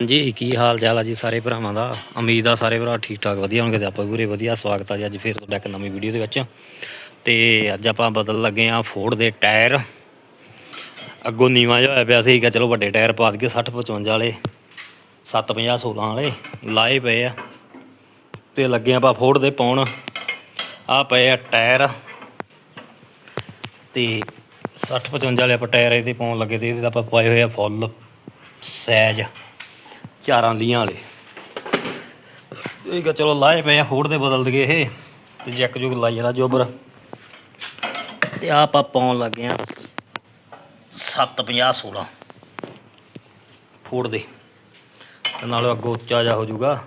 ਜੀ, ਕੀ ਹਾਲ ਚਾਲ ਆ ਜੀ ਸਾਰੇ ਭਰਾਵਾਂ ਦਾ? ਉਮੀਦ ਆ ਸਾਰੇ ਭਰਾ ਠੀਕ ਠਾਕ ਵਧੀਆ ਹੋਣਗੇ ਤੇ ਆਪਾਂ ਵੀ ਪੂਰੇ ਵਧੀਆ। ਸਵਾਗਤ ਆ ਜੀ ਅੱਜ ਫੇਰ ਤੁਹਾਡਾ ਇੱਕ ਨਵੀਂ ਵੀਡੀਓ ਦੇ ਵਿੱਚ। ਤੇ ਅੱਜ ਆਪਾਂ ਬਦਲ ਲੱਗੇ ਆ ਫੋਰਡ ਦੇ ਟਾਇਰ। ਅੱਗੋਂ ਨੀਵਾਂ ਜਿਹਾ ਹੋਇਆ ਪਿਆ ਸੀਗਾ ਚਲੋ ਵੱਡੇ ਟਾਇਰ ਪਾ ਦਈਏ 60 55 ਵਾਲੇ 750 16 ਵਾਲੇ, ਲਾਏ ਪਏ ਆ। ਤੇ ਲੱਗੇ ਆਪਾਂ ਫੋਰਡ ਦੇ ਪਾਉਣ। ਆ ਪਏ ਆ ਟਾਇਰ। ਤੇ 60 55 ਵਾਲੇ ਆਪਾਂ ਟਾਇਰ ਇਹਦੇ ਪਾਉਣ ਲੱਗੇ ਤੇ ਇਹਦੇ ਆਪਾਂ ਪਾਏ ਹੋਏ ਆ ਫੁੱਲ ਸੈਜ ਚਾਰਾਂ ਲੀਆਂ ਵਾਲੇ। ਇਹ ਕਿ ਚਲੋ ਲਾਏ ਪਏ ਆ ਫੋੜ ਦੇ ਬਦਲ ਦਈਏ ਇਹ, ਤੇ ਜੈਕ ਜੁਗ ਲਾਈ ਜਾਣਾ ਜੋਬਰ। ਤੇ ਆਹ ਆਪਾਂ ਪਾਉਣ ਲੱਗੇ ਆ 750 16 ਫੋੜ ਦੇ। ਤੇ ਨਾਲ ਅੱਗੋਂ ਉੱਚਾ ਜਾ ਹੋ ਜਾਊਗਾ।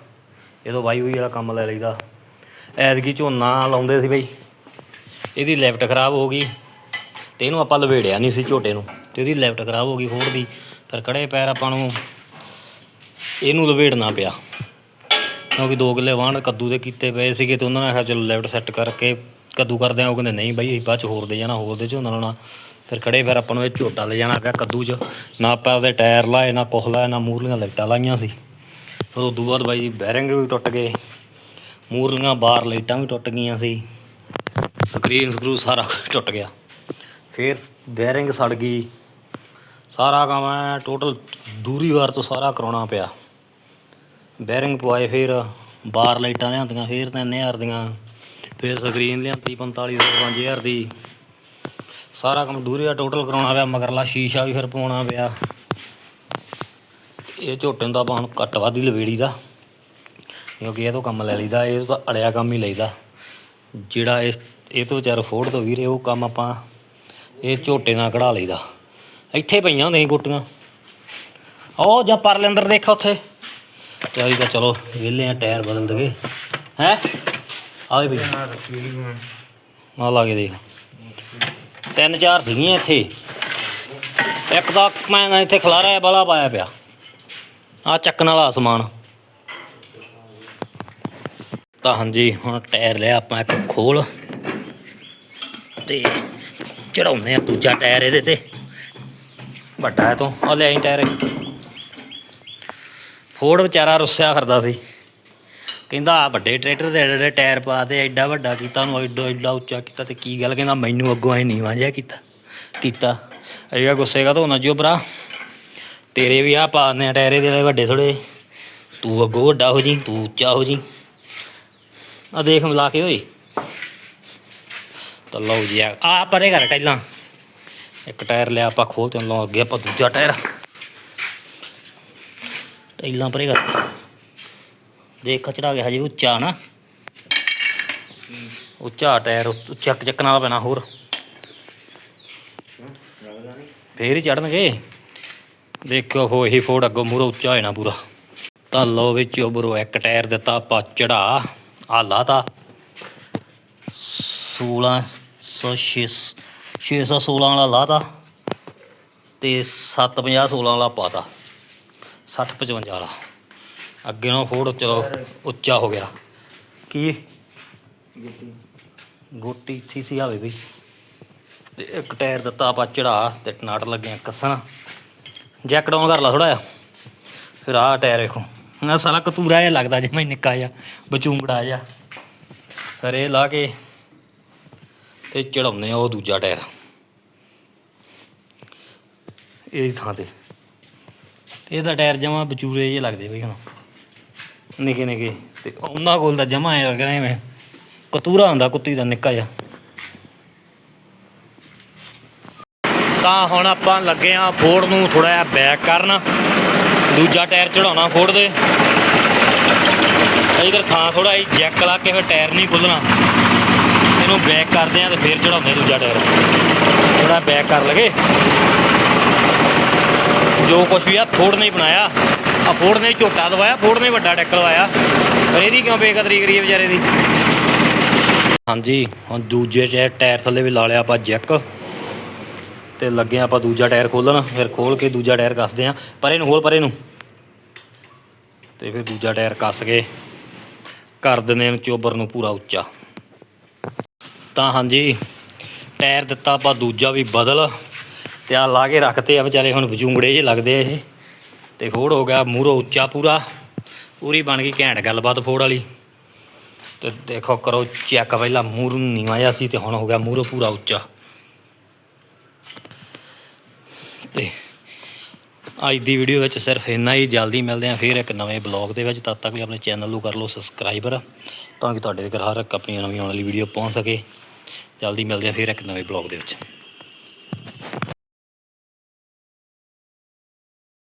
ਇਹਦੋਂ ਵਾਈ ਹੋਈ ਵਾਲਾ ਕੰਮ ਲੈ ਲਈਦਾ। ਐਤਕੀ ਝੋਨਾ ਲਾਉਂਦੇ ਸੀ ਬਈ। ਇਹਦੀ ਲੈਫਟ ਖਰਾਬ ਹੋ ਗਈ। ਤੇ ਇਹਨੂੰ ਆਪਾਂ ਲਵੇੜਿਆ ਨਹੀਂ ਸੀ ਝੋਟੇ ਨੂੰ। ਤੇ ਇਹਦੀ ਲੈਫਟ ਖਰਾਬ ਹੋ ਗਈ ਫੋੜ ਦੀ। ਫਿਰ ਕੜੇ ਪੈਰ ਆਪਾਂ ਨੂੰ ਇਹਨੂੰ ਲਵੇੜਨਾ ਪਿਆ। ਕਿਉਂਕਿ ਦੋ ਕਿੱਲੇ ਵਾਹਣ ਕੱਦੂ ਦੇ ਕੀਤੇ ਪਏ ਸੀਗੇ ਤੇ ਉਹਨਾਂ ਨੇ ਆਖਿਆ ਚਲੋ ਲੈਫਟ ਸੈੱਟ ਕਰਕੇ ਕੱਦੂ ਕਰਦੇ ਆ। ਉਹ ਕਹਿੰਦੇ, ਨਹੀਂ ਬਾਈ, ਅਸੀਂ ਬਾਅਦ ਚ ਹੋਰ ਦੇ ਜਾਣਾ, ਹੋਰ ਦੇ ਝੋਨਾ ਲਾਉਣਾ ਫਿਰ ਖੜੇ, ਫਿਰ ਆਪਾਂ ਨੂੰ ਇਹ ਝੋਟਾ ਲੈ ਜਾਣਾ ਪਿਆ ਕੱਦੂ 'ਚ। ਨਾ ਆਪਾਂ ਉਹਦੇ ਟਾਇਰ ਲਾਏ, ਨਾ ਕੁਛ ਲਾਇਆ, ਨਾ ਮੂਰਲੀਆਂ ਲਾਈਟਾਂ ਲਾਈਆਂ ਸੀ। ਫਿਰ ਉਦੋਂ ਬਾਅਦ ਬਾਈ ਬੈਰਿੰਗ ਵੀ ਟੁੱਟ ਗਏ। ਮੂਰਲੀਆਂ ਬਾਹਰ ਲਾਈਟਾਂ ਵੀ ਟੁੱਟ ਗਈਆਂ ਸੀ। ਸਕਰੀਨ ਸਕਰੂ ਸਾਰਾ ਕੁਛ ਟੁੱਟ ਗਿਆ। ਫਿਰ ਬੈਰਿੰਗ ਸੜ ਗਈ। ਸਾਰਾ ਕੰਮ ਐ ਟੋਟਲ ਦੂਰੀ ਵਾਰ ਤੋਂ ਸਾਰਾ ਕਰਾਉਣਾ ਪਿਆ। ਬੈਰਿੰਗ ਪਵਾਏ ਫਿਰ ਬਾਰ ਲਾਈਟਾਂ ਲਿਆਂਦੀਆਂ, ਫਿਰ 3000 ਦੀਆਂ, ਫਿਰ ਸਕਰੀਨ ਲਿਆਂਦੀ 4500 5000 ਦੀ। ਸਾਰਾ ਕੰਮ ਦੂਰੀ ਦਾ ਟੋਟਲ ਕਰਾਉਣਾ ਪਿਆ ਮਗਰਲਾ ਸ਼ੀਸ਼ਾ ਵੀ ਫਿਰ ਪਵਾਉਣਾ ਪਿਆ। ਇਹ ਝੋਟੇ ਨੂੰ ਤਾਂ ਹੁਣ ਘੱਟ ਵੱਧ ਹੀ ਲਵੇੜੀ ਦਾ, ਕਿਉਂਕਿ ਇਹ ਤੋਂ ਕੰਮ ਲੈ ਲਈਦਾ, ਇਹ ਤਾਂ ਅੜਿਆ ਕੰਮ ਹੀ ਲਈਦਾ। ਜਿਹੜਾ ਇਸ, ਇਹ ਤੋਂ ਵਿਚਾਰ ਫੋੜ ਤੋਂ ਵੀਰੇ, ਉਹ ਕੰਮ ਆਪਾਂ ਇਹ ਝੋਟੇ ਨਾਲ ਕਢਾ ਲਈਦਾ। ਇੱਥੇ ਪਈਆਂ ਹੁੰਦੀਆਂ ਸੀ ਗੁੱਟੀਆਂ। ਉਹ ਜਾਂ ਪਰਲੇ ਅੰਦਰ ਦੇਖਾ ਉੱਥੇ। ਤੇ ਅਸੀਂ ਤਾਂ ਚਲੋ ਵਿਹਲੇ ਆ ਟਾਇਰ ਬਦਲ ਦਗੇ। ਹੈ? ਆਵੇ ਬਈ ਆ। ਲਾ ਕੇ ਦੇਖ। ਤਿੰਨ ਚਾਰ ਸੀਗੀਆਂ ਇੱਥੇ। ਇੱਕ ਤਾਂ ਮੈਂ ਇੱਥੇ ਖਲਾਰਾ ਬਲਾ ਪਾਇਆ ਪਿਆ। ਆ ਚੱਕਣ ਵਾਲਾ ਸਮਾਨ। ਤਾਂ ਹਾਂਜੀ ਹੁਣ ਟਾਇਰ ਲਿਆ ਆਪਾਂ ਇੱਕ ਖੋਲ। ਤੇ ਚੜਾਉਂਦੇ ਆ ਦੂਜਾ ਟਾਇਰ ਇਹਦੇ ਤੇ। ਵੱਡਾ ਹੈ ਤੂੰ। ਆ ਲੈ ਆਈ ਟਾਇਰ। ਫੋਰਡ ਵਿਚਾਰਾ ਰੁੱਸਿਆ ਫਿਰਦਾ ਸੀ। ਕਹਿੰਦਾ ਆ ਵੱਡੇ ਟਰੈਕਟਰ ਦੇ ਐਡੇ ਟਾਇਰ ਪਾ ਤੇ ਐਡਾ ਵੱਡਾ ਕੀਤਾ ਉਹਨੂੰ, ਐਡਾ ਐਡਾ ਉੱਚਾ ਕੀਤਾ ਤੇ ਕੀ ਗੱਲ? ਕਹਿੰਦਾ, ਮੈਨੂੰ ਅੱਗੋਂ ਐ ਨੀਵਾਂ ਜਿਹਾ ਕੀਤਾ ਕੀਤਾ। ਅਜਿਹਾ ਗੁੱਸੇ ਕਾ ਹੋਣਾ ਜਿਓ ਭਰਾ। ਤੇਰੇ ਵੀ ਆ ਪਾਉਂਦੇ ਆ ਟਾਇਰੇ ਦੇ ਵੱਡੇ ਥੋੜੇ ਤੂੰ ਅੱਗੋਂ ਵੱਡਾ ਹੋ ਜੀ ਤੂੰ ਉੱਚਾ ਹੋ ਜੀ ਆ ਦੇਖ, ਮਿਲਾ ਕੇ ਓਏ। ਤਾਂ ਲਓ ਜੀ, ਆ ਆ ਪਰੇ ਕਰ ਟੈਲਾਂ ਇੱਕ ਟਾਇਰ ਲਿਆ ਆਪਾਂ ਖੋਲ ਤੇ ਲਾਉਣ ਅੱਗੇ ਆਪਾਂ ਦੂਜਾ ਟਾਇਰ। ਟੈਲਾਂ ਪਰੇ ਦੇਖ ਚੜਾ ਗਿਆ ਹਜੇ ਉੱਚਾ ਨਾ। ਉੱਚਾ ਟਾਇਰ, ਉੱਚ- ਚੱਕ ਚੱਕਣ ਪੈਣਾ ਹੋਰ। ਫੇਰ ਹੀ ਚੜਨਗੇ ਦੇਖੋ ਹੋ ਇਹੀ ਫੋੜ ਅੱਗੋਂ ਮੂਰੋ ਉੱਚਾ ਹੋਣਾ ਪੂਰਾ। ਤਾਂ ਲਓ ਵਿੱਚ ਉਬਰੋ ਇੱਕ ਟਾਇਰ ਦਿੱਤਾ ਆਪਾਂ ਚੜਾ। ਆ ਲਾਤਾ। 16 600 616 ਵਾਲਾ ਲਾਤਾ ਤੇ 750 16 ਵਾਲਾ ਪਾਤਾ। 60 55 ਵਾਲਾ। ਅੱਗੇ ਨੂੰ ਫੋੜ ਚਲੋ ਉੱਚਾ ਹੋ ਗਿਆ। ਕੀ? ਗੋਟੀ। ਇੱਥੇ ਸੀ ਆਵੇ ਬਈ ਤੇ ਇੱਕ ਟਾਇਰ ਦਿੱਤਾ ਆਪਾਂ ਚੜਾ ਤੇ ਟਨਾਟ ਲੱਗਿਆ ਕੱਸਣ। ਜੈਕ ਡਾਊਨ ਕਰ ਲਾ ਥੋੜਾ ਜਿਹਾ। ਫਿਰ ਆਹ ਟਾਇਰ ਵੇਖੋ। ਨਾ ਸਾਲਾ ਕਤੂਰਾ ਜਿਹਾ ਲੱਗਦਾ ਜਿਵੇਂ ਨਿੱਕਾ ਜਿਹਾ, ਬਚੂੰਗੜਾ ਜਿਹਾ। ਫਿਰ ਇਹ ਲਾ ਕੇ ਤੇ ਚੜਾਉਂਦੇ ਆ ਉਹ ਦੂਜਾ ਟਾਇਰ। ਇਹਦੀ ਥਾਂ ਤੇ। ਤੇ ਇਹਦਾ ਟਾਇਰ ਜਮਾ ਬਚੂਰੇ ਜਿਹੇ ਲੱਗਦੇ ਬਈ ਹੁਣ। ਨਿੱਕੇ ਨਿੱਕੇ। ਤੇ ਉਹਨਾਂ ਕੋਲ ਤਾਂ ਜਮਾ ਐ ਲੱਗ ਰਿਹਾ ਐਵੇਂ। ਕਤੂਰਾ ਹੁੰਦਾ ਕੁੱਤੀ ਦਾ ਨਿੱਕਾ ਜਿਹਾ। ਤਾਂ ਹੁਣ ਆਪਾਂ ਲੱਗੇ ਆ ਫੋੜ ਨੂੰ ਥੋੜਾ ਜਿਹਾ ਬੈਕ ਕਰਨ। ਦੂਜਾ ਟਾਇਰ ਚੜਾਉਣਾ ਫੋੜ ਦੇ। ਇਧਰ ਥਾਂ ਥੋੜਾ ਹੀ ਜੈਕ ਲਾ ਕੇ ਫਿਰ ਟਾਇਰ ਨਹੀਂ ਖੁੱਲਣਾ ਇਹਨੂੰ ਬੈਕ ਕਰਦੇ ਆ ਤੇ ਫਿਰ ਚੜਾਉਂਦੇ ਦੂਜਾ ਟਾਇਰ। ਥੋੜਾ ਬੈਕ ਕਰ ਲਗੇ ਜੋ ਕੁਛ ਵੀ ਆ ਫੋੜ ਨੇ ਬਣਾਇਆ। ਆ ਫੋੜ ਨੇ ਝੋਟਾ ਦਵਾਇਆ ਫੋੜ ਨੇ ਵੱਡਾ ਡੈਕ ਲਵਾਇਆ ਪਰ ਇਹਦੀ ਕਿਉਂ ਬੇਕਦਰੀ ਕਰੀਏ ਵਿਚਾਰੇ ਦੀ? ਹਾਂਜੀ, ਹੁਣ ਦੂਜੇ ਟਾਇਰ ਟਾਇਰ ਥੱਲੇ ਵੀ ਲਾ ਲਿਆ ਆਪਾਂ ਜੈਕ। ਤੇ ਲੱਗੇ ਆਪਾਂ ਦੂਜਾ ਟਾਇਰ ਖੋਲਣ। ਫਿਰ ਖੋਲ ਕੇ ਦੂਜਾ ਟਾਇਰ ਕੱਸਦੇ ਆ। ਪਰੇ ਨੂੰ ਖੋਲ, ਪਰੇ ਨੂੰ ਤੇ ਫਿਰ ਦੂਜਾ ਟਾਇਰ ਕੱਸ ਕੇ ਕਰ ਦਿੰਦੇ ਨੇ ਚੋਬਰ ਨੂੰ ਪੂਰਾ ਉੱਚਾ। ਤਾਂ ਹਾਂਜੀ। ਟਾਇਰ ਦਿੱਤਾ, ਆਪਾਂ ਦੂਜਾ ਵੀ ਬਦਲ। ਤੇ ਆ ਲਾ ਕੇ ਰੱਖਤੇ ਆ ਵਿਚਾਰੇ ਹੁਣ ਵਿਚੂੰਗੜੇ ਜੇ ਲੱਗਦੇ ਆ ਇਹ। ਤੇ ਫੋੜ ਹੋ ਗਿਆ ਮੂਰੋ ਉੱਚਾ ਪੂਰਾ। ਪੂਰੀ ਬਣ ਗਈ ਘੈਂਟ ਗੱਲਬਾਤ ਫੋੜ ਵਾਲੀ। ਤੇ ਦੇਖੋ, ਕਰੋ ਚੈੱਕ, ਪਹਿਲਾਂ ਮੂਰ ਨੀਵਾਂ ਜਿਹਾ ਸੀ ਤੇ ਹੁਣ ਹੋ ਗਿਆ ਮੂਰੋ ਪੂਰਾ ਉੱਚਾ। ਤੇ ਅੱਜ ਦੀ ਵੀਡੀਓ ਵਿੱਚ ਸਿਰਫ ਇੰਨਾ ਹੀ। ਜਲਦੀ ਮਿਲਦੇ ਹਾਂ ਫਿਰ ਇੱਕ ਨਵੇਂ ਬਲੌਗ ਦੇ ਵਿੱਚ। ਤਦ ਤੱਕ ਲਈ ਆਪਣੇ ਚੈਨਲ ਨੂੰ ਕਰ ਲਓ ਸਬਸਕ੍ਰਾਈਬਰ, ਤਾਂ ਕਿ ਤੁਹਾਡੇ ਘਰ ਹਰ ਇੱਕ ਆਪਣੀ ਨਵੀਂ ਆਉਣ ਵਾਲੀ ਵੀਡੀਓ ਪਹੁੰਚ ਸਕੇ। ਜਲਦੀ ਮਿਲਦੇ ਹਾਂ ਫਿਰ ਇੱਕ ਨਵੇਂ ਬਲੌਗ ਦੇ ਵਿੱਚ।